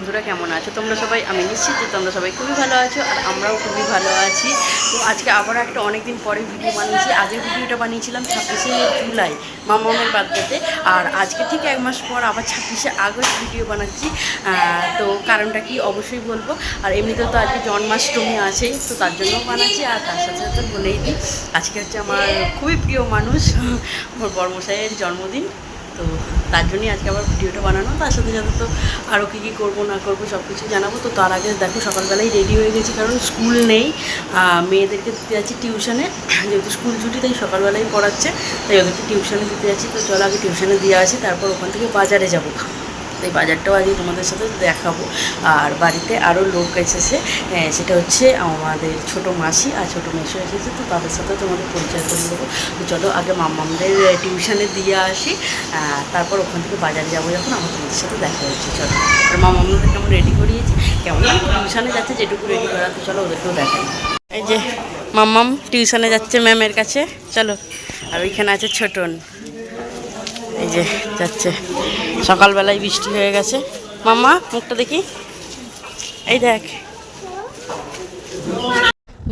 বন্ধুরা কেমন আছো? তোমরা সবাই, আমি নিশ্চিত যে তোমরা সবাই খুবই ভালো আছো আর আমরাও খুবই ভালো আছি। তো আজকে আবার একটা অনেক দিন পরে ভিডিও বানিয়েছি। আগের ভিডিওটা বানিয়েছিলাম ছাব্বিশে জুলাই মামামের বার্থডেতে আর আজকে ঠিক এক মাস পর আবার ছাব্বিশে আগস্ট ভিডিও বানাচ্ছি। তো কারণটা কি অবশ্যই বলব। আর এমনিতেও তো আজকে জন্মাষ্টমী আছেই তো তার জন্যও বানাচ্ছি। আর তার সাথে সাথে বলেই দিই, আজকে হচ্ছে আমার খুবই প্রিয় মানুষ, আমার বর্মশাইয়ের জন্মদিন। তো তার জন্যই আজকে আবার ভিডিওটা বানানো। তার সাথে সাথে তো আরও কী কী করব, না করব সব কিছু জানাব। তো তার আগে দেখো সকালবেলায় রেডি হয়ে গেছি, কারণ স্কুল নেই। মেয়েদেরকে দিতে যাচ্ছি টিউশনে যেহেতু স্কুল ছুটি, তাই সকালবেলাই পড়াচ্ছে। তাই ওদেরকে টিউশনে দিতে যাচ্ছি। তো চলো আগে টিউশনে দিয়ে আসি, তারপর ওখান থেকে বাজারে যাব। তাই বাজারটাও আজকে তোমাদের সাথে দেখাবো। আর বাড়িতে আরও লোক এসেছে। সেটা হচ্ছে আমাদের ছোট মাসি আর ছোট মেসো এসেছে, তো তাদের সাথে তোমাদের পরিচয় করে দেবো। তো চলো আগে মামামদের টিউশনে দিয়ে আসি। তারপর ওখান থেকে বাজারে যাব যখন, আমার তোমাদের সাথে দেখা হচ্ছে। চলো, আর মামামদের কেমন রেডি করিয়েছি? কেমন টিউশনে যাচ্ছে, যেটুকু রেডি করা তো চলো ওদেরকেও দেখাই। এই যে মাম্মাম টিউশনে যাচ্ছে ম্যামের কাছে, চলো। আর ওইখানে আছে ছোটন। এই যে যাচ্ছে। সকালবেলায় বৃষ্টি হয়ে গেছে। মামা মুখটা দেখি। এই দেখ।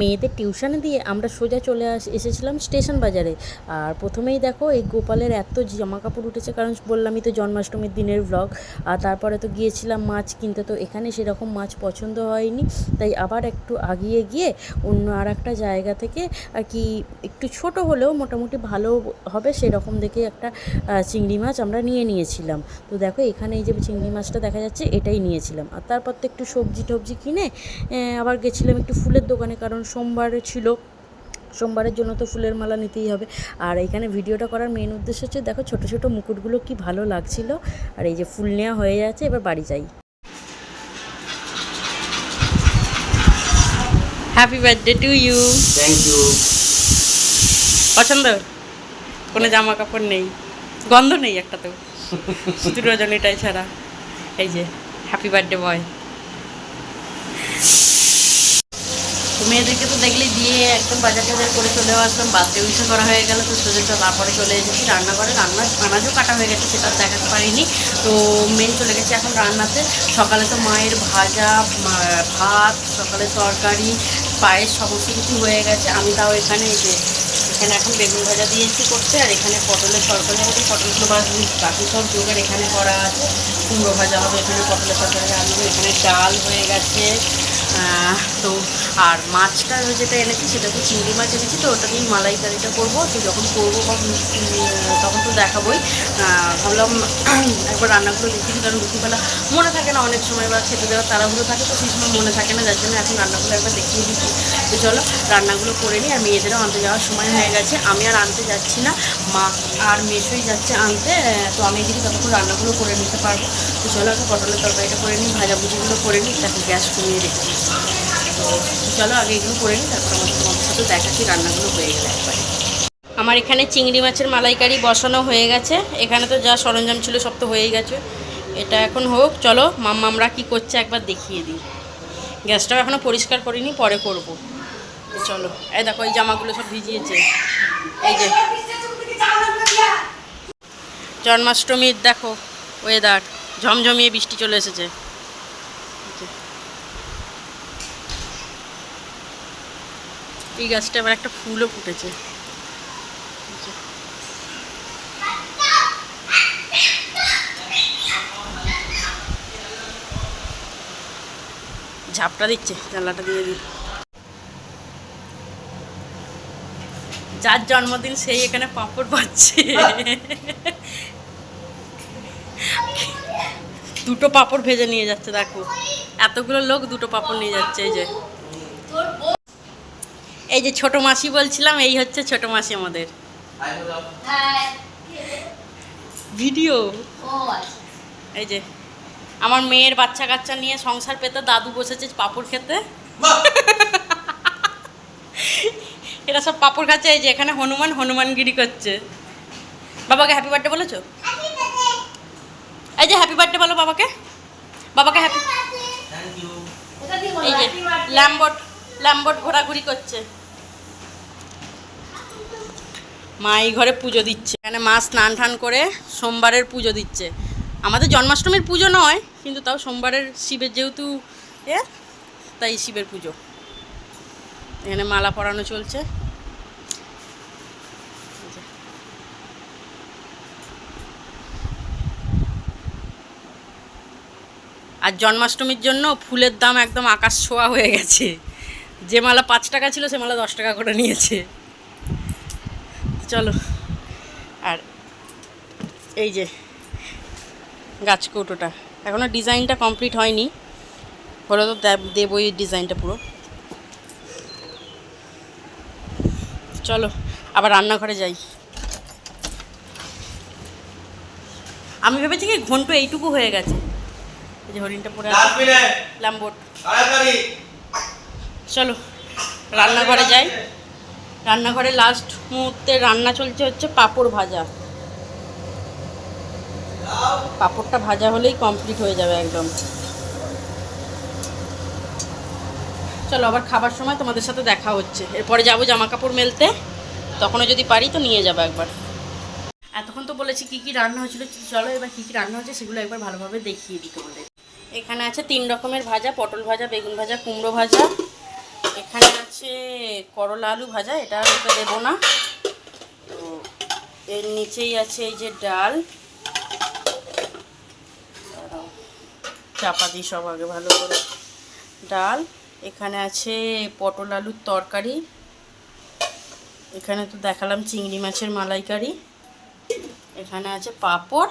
মেয়েদের টিউশনে দিয়ে আমরা সোজা চলে আস, এসেছিলাম স্টেশন বাজারে। আর প্রথমেই দেখো এই গোপালের এত জামা কাপড় উঠেছে, কারণ বললামই তো জন্মাষ্টমীর দিনের ব্লগ আর তারপরে তো গিয়েছিলাম মাছ কিনতে, তো এখানে সেরকম মাছ পছন্দ হয়নি। তাই আবার একটু আগিয়ে গিয়ে অন্য আর একটা জায়গা থেকে আর কি একটু ছোট হলেও মোটামুটি ভালো হবে সেরকম দেখে একটা চিংড়ি মাছ আমরা নিয়ে নিয়েছিলাম। তো দেখো এখানে এই যে চিংড়ি মাছটা দেখা যাচ্ছে এটাই নিয়েছিলাম। আর তারপর তো একটু সবজি টবজি কিনে আবার গেছিলাম একটু ফুলের দোকানে, কারণ সোমবারে ছিল। সোমবারের জন্য তো ফুলের মালা নিতেই হবে। আর এখানে ভিডিওটা করার মেন উদ্দেশ্য হচ্ছে দেখো ছোট ছোট মুকুটগুলো কি ভালো লাগছিল। আর এই যে ফুল নেওয়া হয়ে যাচ্ছে এবার বাড়ি যাই। Happy birthday to you thank you পছন্দ? কোনো জামা কাপড় নেই। গন্ধ নেই একটা তো শুধু রজনীটাই ছাড়া। এই যে হ্যাপি বার্থডে বয় মেয়েদেরকে তো দেখলেই দিয়ে একদম বাজার টাজার করে চলে আসলাম বার্থডে উইশও করা হয়ে গেল, তো সোজা তারপরে চলে এসেছি রান্নাঘরে রান্না, আনাজও কাটা হয়ে গেছে, সেটা দেখাতে পারিনি। তো মেন চলে গেছে এখন রান্নাতে। সকালে তো মায়ের ভাজা ভাত, সকালে তরকারি, পায়েস, সমস্ত কিছু হয়ে গেছে। আমি তাও এখানে যে, এখানে এখন বেগুন ভাজা দিয়েছি করতে, আর এখানে পটলের তরকারি হবে, পটলগুলো বাকি সব যোগের এখানে করা আছে। কুমড়ো ভাজা হবে, এখানে পটলের তরকারি হবে, এখানে ডাল হয়ে গেছে। তো আর মাছটা যেটা এনেছি সেটা তো চিংড়ি মাছ এনেছি তো ওটা দিয়েই মালাইকারিটা করব। তো যখন করব তখন তো দেখাবোই। ভাবলাম একবার রান্নাগুলো দেখি দিই, কারণ দুপুরবেলা মনে থাকে না অনেক সময় বা খেতে দেওয়ার তাড়াহুড়ো থাকে তো সেই সময় মনে থাকে না যার জন্য এখন রান্নাগুলো একবার দেখিয়ে দিচ্ছি। তো চলো রান্নাগুলো করে নিই আর মেয়েদেরও আনতে যাওয়ার সময় হয়ে গেছে। আমি আর আনতে যাচ্ছি না। মা আর মেসোই যাচ্ছে আনতে, তো আমি এদিকে ততক্ষণ রান্নাগুলো করে নিতে পারব, তো চলো আগে পটলের তরকারিটা করে নিই, ভাজাভুজিগুলো করে নিই তাকে গ্যাস কমিয়ে রেখে। তো চলো আগে এগুলো করে নিই, তারপর আমাদের তোমাদের সাথে দেখাচ্ছি রান্নাগুলো হয়ে গেলে একবারে। আমার এখানে চিংড়ি মাছের মালাইকারি বসানো হয়ে গেছে, এখানে তো যা সরঞ্জাম ছিল সব তো হয়েই গেছে। এটা এখন হোক, চলো মাম্মা আমরা কী করছে একবার দেখিয়ে দিই। গ্যাসটাও এখনও পরিষ্কার করিনি, পরে করব। চলো, এই দেখো এই জামাগুলো সব ভিজিয়েছে। এই যে জন্মাষ্টমীর দেখো ওয়েদার ঝমঝমিয়ে বৃষ্টি চলে এসেছে। এই গাছটা আবার একটা ফুলও ফুটেছে। ঝাপটা দিচ্ছে, জানলাটা দিয়ে দিই। যার জন্মদিন সেই এখানে পাঁপড় পাচ্ছে দুটো পাঁপড় ভেজে নিয়ে যাচ্ছে, দেখো। এতগুলো লোক দুটো পাঁপড় নিয়ে যাচ্ছে, এই যে। এই যে ছোট মাসি বলছিলাম, এই হচ্ছে ছোট মাসি আমাদের। ভিডিও? এই যে, আমার মেয়ের বাচ্চা কাচ্চা নিয়ে সংসার পেতে দাদু বসেছে পাপড় খেতে। এরা সব পাপড় খাচ্ছে, এই যে এখানে হনুমান হনুমানগিরি করছে। বাবাকে হ্যাপি বার্থডে বলেছ? এই যে হ্যাপি বার্থডে বলো বাবাকে। বাবাকে হ্যাপি এই যে ল্যাম্বট ল্যাম্বট ঘোরাঘুরি করছে। মা এই ঘরে পুজো দিচ্ছে। এখানে মা স্নান টান করে সোমবারের পুজো দিচ্ছে। আমাদের জন্মাষ্টমীর পুজো নয়, কিন্তু তাও সোমবারের শিবের যেহেতু এ, তাই শিবের পুজো। এখানে মালা পরানো চলছে। আর জন্মাষ্টমীর জন্য ফুলের দাম একদম আকাশ ছোঁয়া হয়ে গেছে। যে মালা পাঁচ টাকা ছিল, সে মালা দশ টাকা করে নিয়েছে। চলো, আর এই যে গাছ কৌটোটা এখনও ডিজাইনটা কমপ্লিট হয়নি। হলে তো দে- দেবো এই ডিজাইনটা পুরো। চলো আবার রান্নাঘরে যাই। আমি ভেবেছি কি ঘন্ট এইটুকু হয়ে গেছে। এই যে হরিণটা পরে তাড়াতাড়ি। চলো রান্নাঘরে যাই। রান্নাঘরে লাস্ট মুহূর্তে রান্না চলছে হচ্ছে পাঁপড় ভাজা। পাঁপড়টা ভাজা হলেই কমপ্লিট হয়ে যাবে একদম। চলো আবার খাবার সময় তোমাদের সাথে দেখা হচ্ছে। এরপরে যাব জামা কাপড় মেলতে। তখনও যদি পারি তো নিয়ে যাব একবার। এতক্ষণ তো বলেছি কী কী রান্না হয়েছিল, চলো এবার কী কী রান্না হচ্ছে সেগুলো একবার ভালোভাবে দেখিয়ে দিই তোমাদের। এখানে আছে তিন রকমের ভাজা, পটল ভাজা, বেগুন ভাজা, কুমড়ো ভাজা। এখানে আছে করলা আলু ভাজা, এটা আর ওকে দেবো না। তো এর নিচেই আছে এই যে ডাল। চাপা দিই সব আগে ভালো করে। ডাল। এখানে আছে পটল আলুর তরকারি। এখানে তো দেখালাম চিংড়ি মাছের মালাইকারি। এখানে আছে পাঁপড়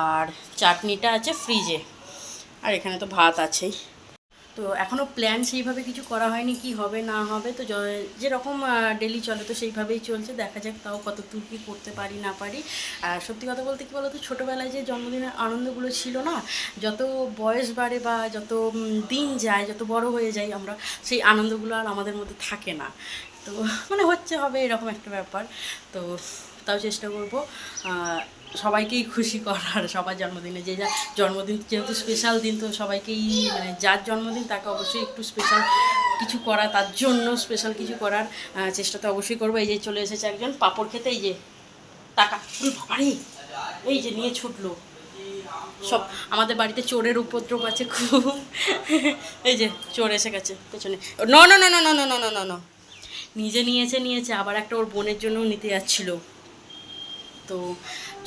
আর চাটনিটা আছে ফ্রিজে। আর এখানে তো ভাত আছেই। তো এখনও প্ল্যান সেইভাবে কিছু করা হয়নি কি হবে, না হবে, তো যেরকম ডেলি চলে তো সেইভাবেই চলছে, দেখা যাক তাও কত দূর কী করতে পারি, না পারি। আর সত্যি কথা বলতে কি বলতো, ছোটোবেলায় যে জন্মদিনের আনন্দগুলো ছিল না, যত বয়স বাড়ে বা যত দিন যায়, যত বড় হয়ে যায় আমরা, সেই আনন্দগুলো আর আমাদের মধ্যে থাকে না। তো মানে হচ্ছে হবে এরকম একটা ব্যাপার, তো তাও চেষ্টা করব। সবাইকেই খুশি করার, সবার জন্মদিনে যে যা, জন্মদিন যেহেতু স্পেশাল দিন, তো সবাইকেই মানে যার জন্মদিন তাকে অবশ্যই একটু স্পেশাল কিছু করা, তার জন্য স্পেশাল কিছু করার চেষ্টা তো অবশ্যই করব। এই যে চলে এসেছে একজন পাপড় খেতে, এই যে টাকা। বাবারে! এই যে নিয়ে ছুটলো। সব আমাদের বাড়িতে চোরের উপদ্রব আছে খুব। এই যে চোর এসে গেছে পেছনে। ন ন ন ন ন ন ন ন ন। নিজে নিয়েছে নিয়েছে, আবার একটা ওর বোনের জন্যও নিতে যাচ্ছিল। তো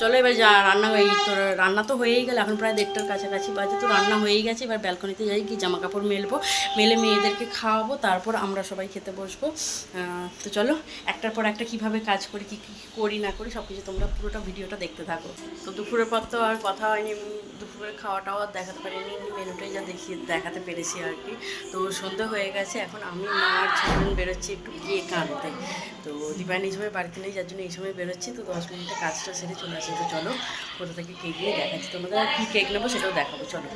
চলো এবার যা, রান্না এই তোর রান্না তো হয়েই গেল, এখন প্রায় দেড়টার কাছাকাছি বাজে। তো রান্না হয়েই গেছে, এবার ব্যালকনিতে যাই কি জামা কাপড় মেলবো। মেলে মেয়েদেরকে খাওয়াবো, তারপর আমরা সবাই খেতে বসবো। তো চলো, একটার পর একটা কীভাবে কাজ করি, কী কী করি, না করি সব কিছু তোমরা পুরোটা ভিডিওটা দেখতে থাকো। তো দুপুরের পর তো আর কথা হয়নি দুপুরের খাওয়াটাও আর দেখাতে পারিনি মেনুটাই যা দেখিয়ে, দেখাতে পেরেছি আর কি। তো সন্ধ্যা হয়ে গেছে, এখন আমি, মা আর ছোটন বেরোচ্ছি একটু কেক আনতে। তো দীপায়ন এই সময় বাড়িতে নেই, যার জন্য এই সময় বেরোচ্ছি, তো দশ মিনিটে কাজটা সেরে চলে আসে। তো চলো কোথা থেকে কেক নিয়ে দেখাচ্ছি। তোমাদের কি কী কেক নেব সেটাও দেখাবো, চলো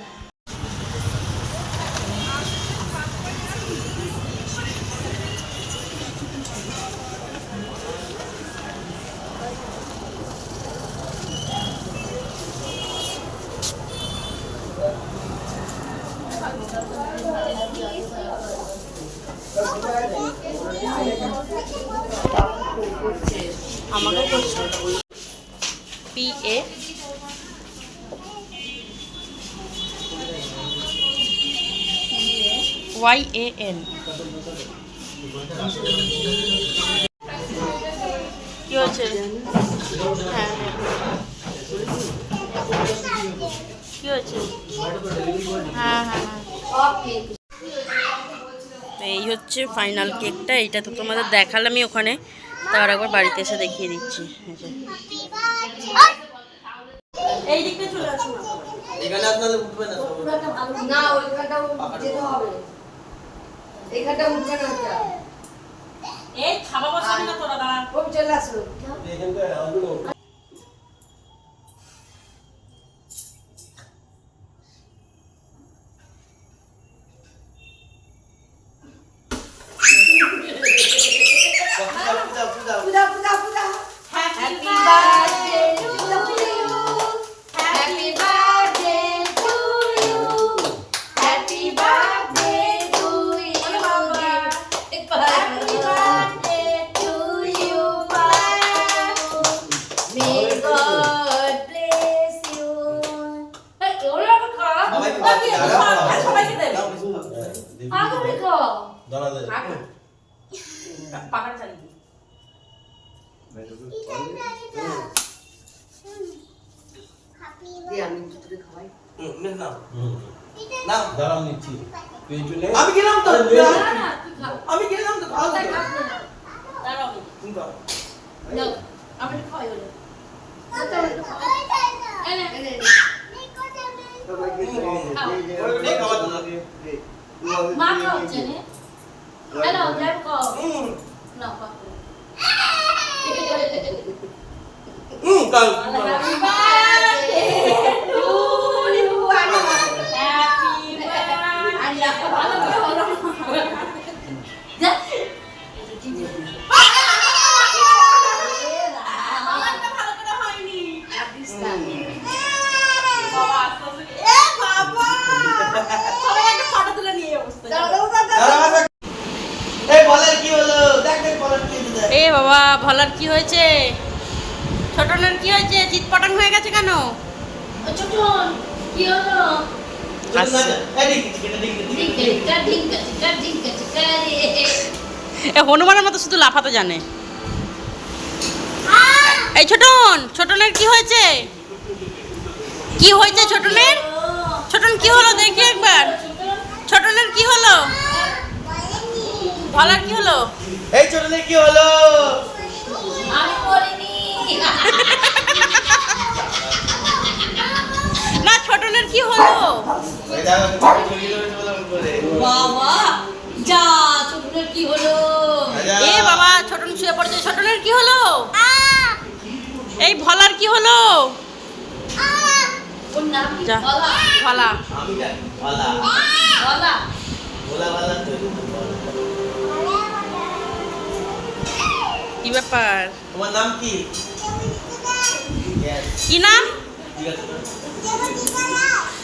আমাকে করছ P A Y A N কি হচ্ছে হ্যাঁ কি হচ্ছে হ্যাঁ হ্যাঁ এই হচ্ছে ফাইনাল কেকটা এইটা তো তোমাদের দেখালামই ওখানে। তার একবার বাড়িতে এসে দেখিয়ে দিচ্ছি। এই দিকটা চলে আসুন এখানে আপনাদের উঠবে না। না ওইখানটা যেতে হবে। এখানটা উঠবে না ওটা। এই খাবা বসাবি না তোরা দাঁড়া। ও চলে আসো এখানকার আলু Puja Puja Puja Puja Puja happy birthday to you happy birthday to you happy birthday to you happy birthday to you দাঁড়া দে থাক। পাখাটা চালিয়ে আমি গেলাম তো। আমি গেলাম তো। মা খাওয়াচ্ছে নে। Ano, ano? drive ko. Mm. No, pa. Mm, kal. Ano, ভলার কি হয়েছে? ছোটনের কি হয়েছে? চিৎপটাং হয়ে গেছে কেন? ছোটন কি হলো? আসছে এই দিক দিক দিক দিক এ হনুমানের মতো শুধু লাফাতে জানে। এই ছোটন ছোটনের কি হয়েছে? কি হয়েছে ছোটনের ছোটন কি হলো? দেখি একবার। ছোটনের কি হলো? ভলার কি হলো? এই ছোটদের কি হলো? আমি করিনি না ছোটনের কি হলো? বাবা যা ছোটনের কি হলো। এ বাবা ছোটন শুয়ে পড়েছে। ছোটনের কি হলো? এই ভলার কি হলো? ভলা? ভলা। জানি বলা ভলা কি ব্যাপার? তোমার নাম কি? কি নাম? ঠিক আছে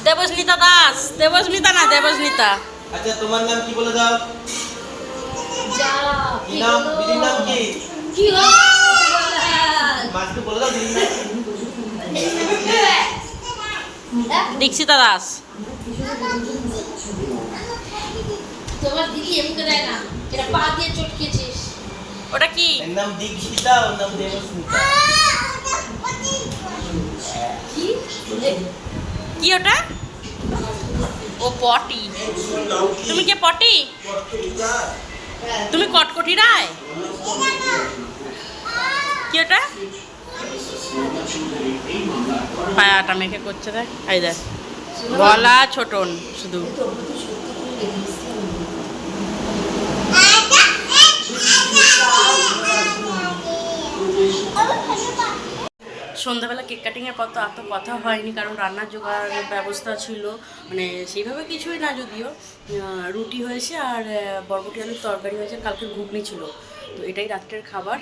দেবস্মিতা দাস। দেবস্মিতা না দেবস্মিতা। আচ্ছা তোমার নাম কি বলে দাও? যা কি নাম? দিদির নাম কি? কি হলো? মাছকে বলে দাও দিদির নাম দীক্ষিতা দাস। তোমার দিদি এমনি দেয় না এটা পা দিয়ে চটকেছিস ওটা কি? এর নাম দীক্ষিতা ওর নাম দেবস্মিতা। কি কি ওটা? ও পটি। তুমি কে পটি? তুমি কটকটি রায়? কি ওটা? পায়াটা মেখে করছে দেখ। এই দেখ। গলা ছোটন শুধু। সন্ধ্যাবেলা কেক কাটিংয়ের পর তো এত কথা হয়নি, কারণ রান্নার জোগাড় ব্যবস্থা ছিল। মানে সেইভাবে কিছুই না যদিও। রুটি হয়েছে আর বরবটি আলুর তরকারি হয়েছে, কালকে ঘুগনি ছিল। তো এটাই রাত্রের খাবার।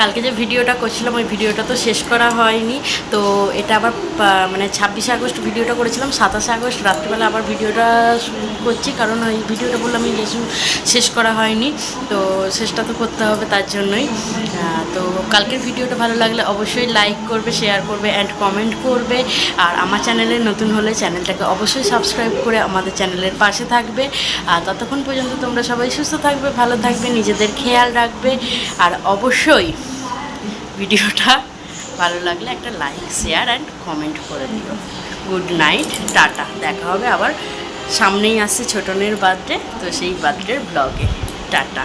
কালকে যে ভিডিওটা করছিলাম, ওই ভিডিওটা তো শেষ করা হয়নি। তো এটা আবার মানে ছাব্বিশে আগস্ট ভিডিওটা করেছিলাম, সাতাশে আগস্ট রাত্রিবেলা আবার ভিডিওটা করছি, কারণ ওই ভিডিওটা বললাম আমি যে শেষ করা হয়নি। তো শেষটা তো করতে হবে তার জন্যই। তো কালকের ভিডিওটা ভালো লাগলে অবশ্যই লাইক করবে শেয়ার করবে অ্যান্ড কমেন্ট করবে। আর আমার চ্যানেলে নতুন হলে চ্যানেলটাকে অবশ্যই সাবস্ক্রাইব করে আমাদের চ্যানেলের পাশে থাকবে। আর ততক্ষণ পর্যন্ত তোমরা সবাই সুস্থ থাকবে, ভালো থাকবে, নিজেদের খেয়াল রাখবে। আর অবশ্যই ভিডিওটা ভালো লাগলে একটা লাইক শেয়ার অ্যান্ড কমেন্ট করে দিও। Good night tata. দেখা হবে আবার সামনেই আসছে ছোটনের বার্থডে তো সেই বার্থডের ব্লগে টাটা।